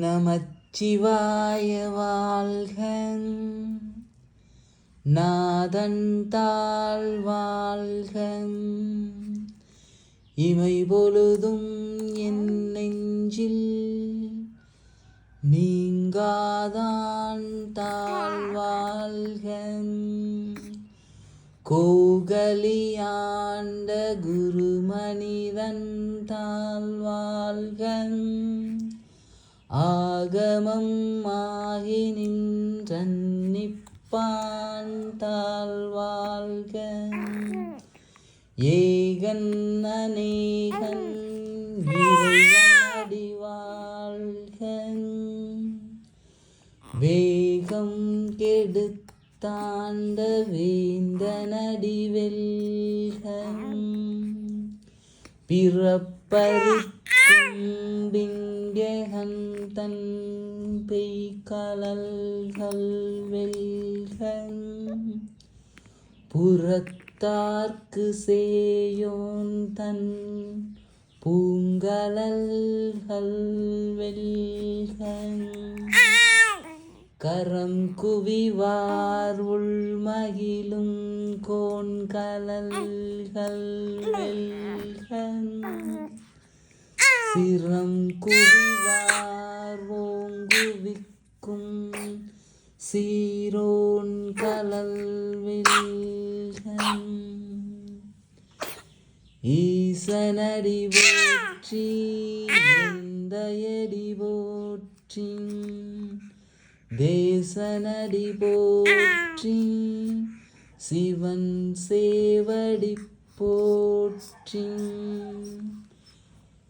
நமச்சிவாய வாழ்க நாதன் வாழ்க இமை பொழுதும் என் நெஞ்சில் நீங்காதான் தாழ் வாழ்க கோகலியாண்ட குருமனிதன் தாழ் வாழ்க ஆகமம் ஆகி நின்றன்னிப்பான் தாழ்வாழ்க ஏகன் அநேகன் இறைவனடி வேகம் கெடுத்தாண்ட வேந்தனடி வெல்க பிறப்பருக்கும் பெய்கலல்கள் வெல்கன் புறத்தார்க்கு சேயோன் தன் பூங்கலல்கள் வெல்கன் கரம் குவிவார் உள்மகிலும் கோண்கலல்கள் வெல்கன் சிரம் குவிவார் ஓங்குவிக்கும் சீரோன் கலல் வெல்கன். ஈசனடி போற்றி எந்தையடி போற்றி தேசனடி போற்றி சிவன் சேவடி போற்றி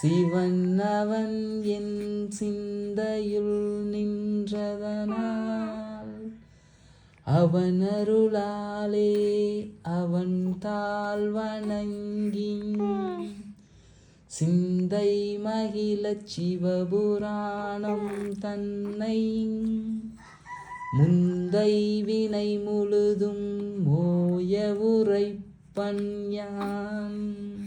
சிவன் அவன் என் சிந்தையுள் நின்றதனால் அவன் அருளாலே அவன் தாழ் வணங்கி சிந்தை மகிழச் சிவபுராணம் தன்னை முந்தை வினை முழுதும் மோய உரைப்பன் யான்.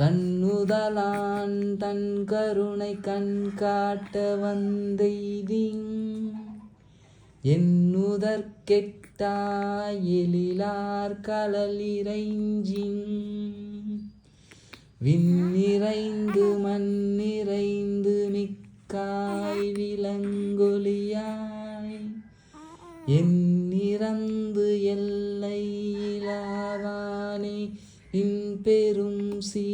கண்ணுதலான் தன் கருணை கண் காட்ட வந்தெய்தி எண்ணுதற்கெட்டாய் எழிலார் இறைஞ்சின் விண்ணிறைந்து மண்ணிறைந்து மிக்காய் விலங்கொலியாய். என்னிறந்து எல்லையிலாவானே இன் பெரும் சீ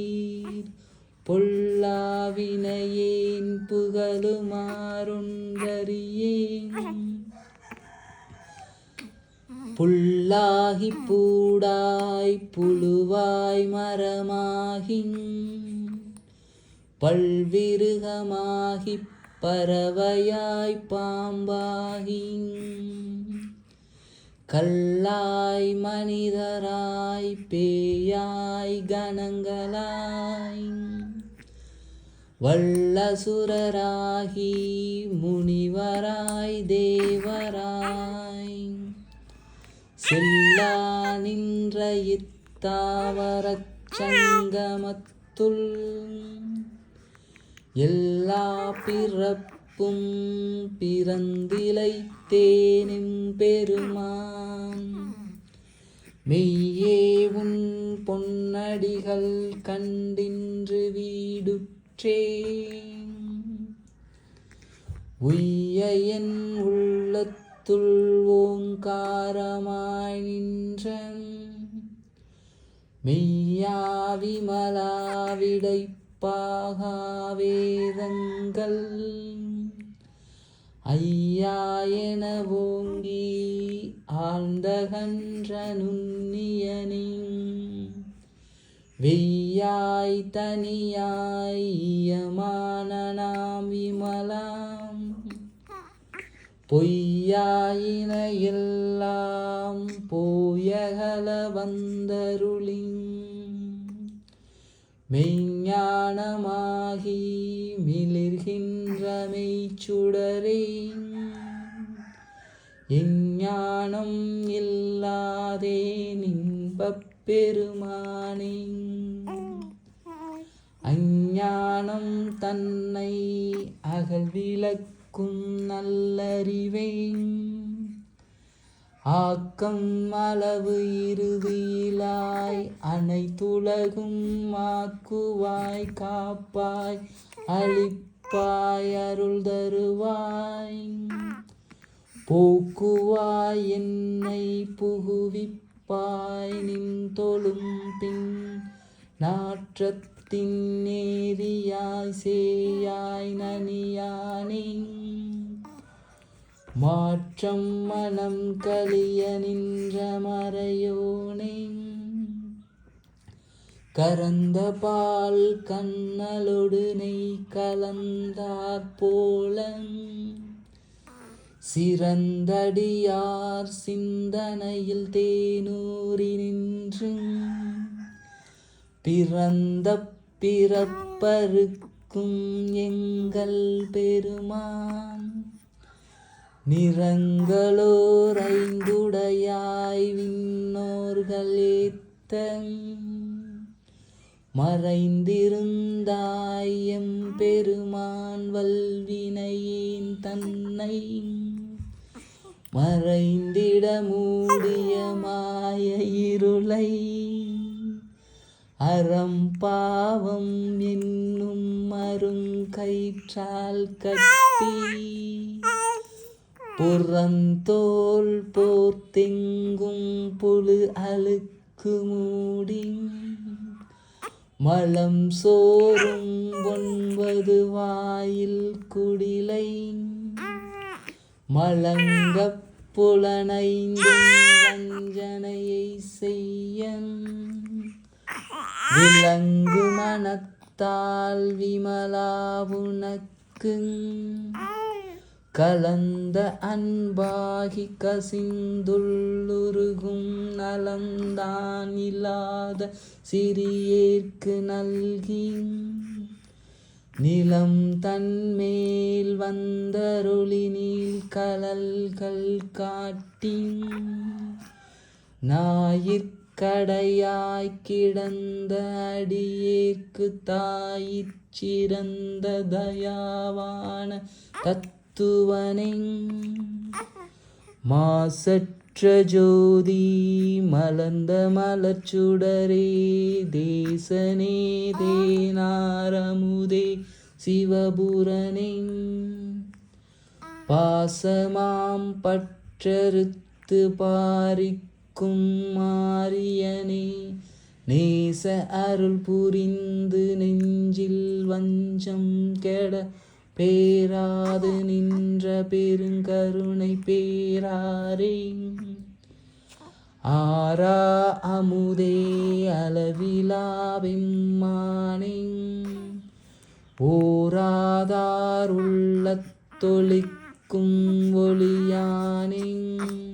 பொல்லாவினையேன் புகழுமாறுண்டறியேன் புல்லாகி பூடாய் புழுவாய் மரமாகின். பல்விருகமாகி பறவையாய் பாம்பாகின். கல்லாய் மனிதராய் பேயாய் கணங்களாய். வல்லசுரராகி முனிவராய் தேவராய். செல்லா நின்ற இத்தாவரச் சங்கமத்துள் எல்லா பிறப்பும் பிறந்திலைத்தேனும் பெருமான். மெய்யே உன் பொன்னடிகள் கண்டின்று வீடு வீடுற்றேன் உய்ய என் உள்ளத்துள் ஓங்காரமாய் நின்ற மெய்யாவிமலாவிடைப்பாகாவேதங்கள் ஐயா என ஓங்கி ஆழ்ந்தகன்ற நுண்ணியனின். வெய்ய மெய்யாய் தனியாய் ஈயமான நாம் விமலாம். பொய்யாயின எல்லாம் போயகல வந்தருளிங் மெய்ஞானமாகி மிளிர்கின்ற மெய்ச்சுடரே எஞ்ஞானம் இல்லாதே நின்பப் பெருமானே ஞானம் தன்னை அகல் விளக்கும் நல்லறிவை ஆக்கம் அளவு இறுதியிலாய் அனைத்துலகும் ஆக்குவாய் காப்பாய் அளிப்பாய் அருள் தருவாய். போக்குவாய் என்னை புகுவிப்பாய். நின் தொழும் பின் நாற்ற நேரியாய் சேயாய் நனியானே மாற்றம் மனம் கலிய நின்ற மறையோனே கரந்த பால் கண்ணலொடு நெய் கலந்தாற் போல சிறந்தடியார் சிந்தனையில் தேனூறி நின்று பிறந்த பிறப்பருக்கும் எங்கள் பெருமான். நிறங்களோர் ஐந்துடையாய் விண்ணோர்கள் ஏத்த மறைந்திருந்தாய் எம் பெருமான் வல்வினையின் தன்னை. மறைந்திட மூடிய மாய இருளை. அறம் பாவம் என்னும் அருங்கயிற்றால் கட்டி. புறந்தோல் போர்த்தெங்கும் புழு அழுக்கு மூடி. மலம் சோறும் ஒன்பது வாயில் குடிலை. மலங்கப் புலனைந்தும் வஞ்சனையை செய்யன். விளங்கு மனத்தால் விமலா உனக்குங் கலந்த அன்பாகி கசிந்துள்ளுருகும் நலம்தான் இல்லாத சிறியேற்கு நல்கி நிலம் தன்மேல் வந்தருளினில் நீள் கலல்கள் காட்டி கடையாய் கிடந்த அடியேக்கு தாயிற் சிறந்த தயாவான தத்துவனை மாசற்ற ஜோதி மலர்ந்த மலர்ச்சுடரே தேசனே தேனாரமுதே சிவபுரனை பாசமாம் பற்றறுத்து நிற்கும் மாரியனே நேச அருள் புரிந்து நெஞ்சில் வஞ்சம் கெட பேராது நின்ற பெருங்கருணை பேராரே. ஆரா அமுதே அளவிலா ஓராதாருள்ள தொழிக்கும் ஒளியானே.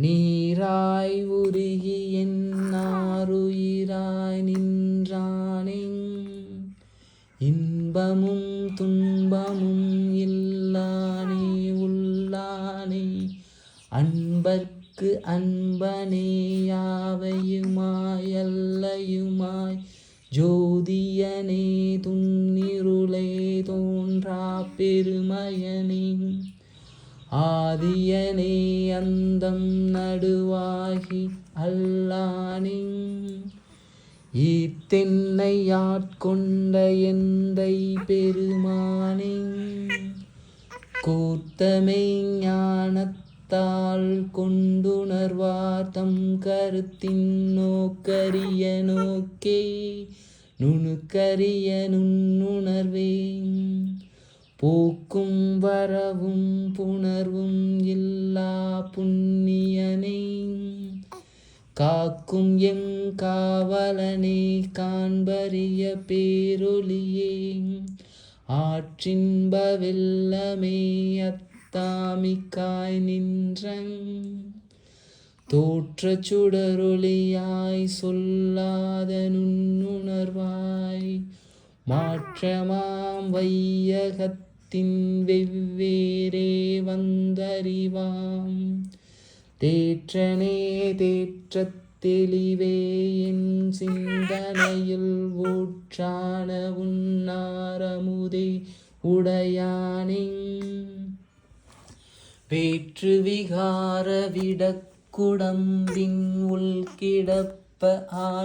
நீராய் உருகி என்னாருயிராய் நின்றானே இன்பமும் துன்பமும் இல்லானே உள்ளானே. அன்பர்க்கு அன்பனே யாவையுமாய் ஜோதியனே துன்னிருளே தோன்றா பெருமயனே. ஆதியனே அந்தம் நடுவாகி அல்லானின் ஈத்தென்னை ஆட்கொண்ட எந்தை பெருமானின் கூர்த்தமை ஞானத்தால் கொண்டுணர்வார் கருத்தின் நோக்கரிய நோக்கே நுணுக்கரிய நுண்ணுணர்வேன். பூக்கும் வரவும் புணர்வும் இல்லா புண்ணியனை. காக்கும் எம் காவலனை காண்பறிய பேரொளியே. ஆற்றின்ப வெள்ளமே அத்தாமிக்காய் நின்றங். தோற்ற சுடரொளியாய் சொல்லாத நுண்ணுணர்வாய். மாற்றமாம் வையகத் வையகத்தின் வெவ்வேறே வந்தறிவாம். தேற்றனே தேற்றத் தெளிவே என் சிந்தனையில் ஊற்றான உன்னாரமுதே உடையானே வேற்று விகார விடக்குடம்பின் உள்கிடப்ப ஆ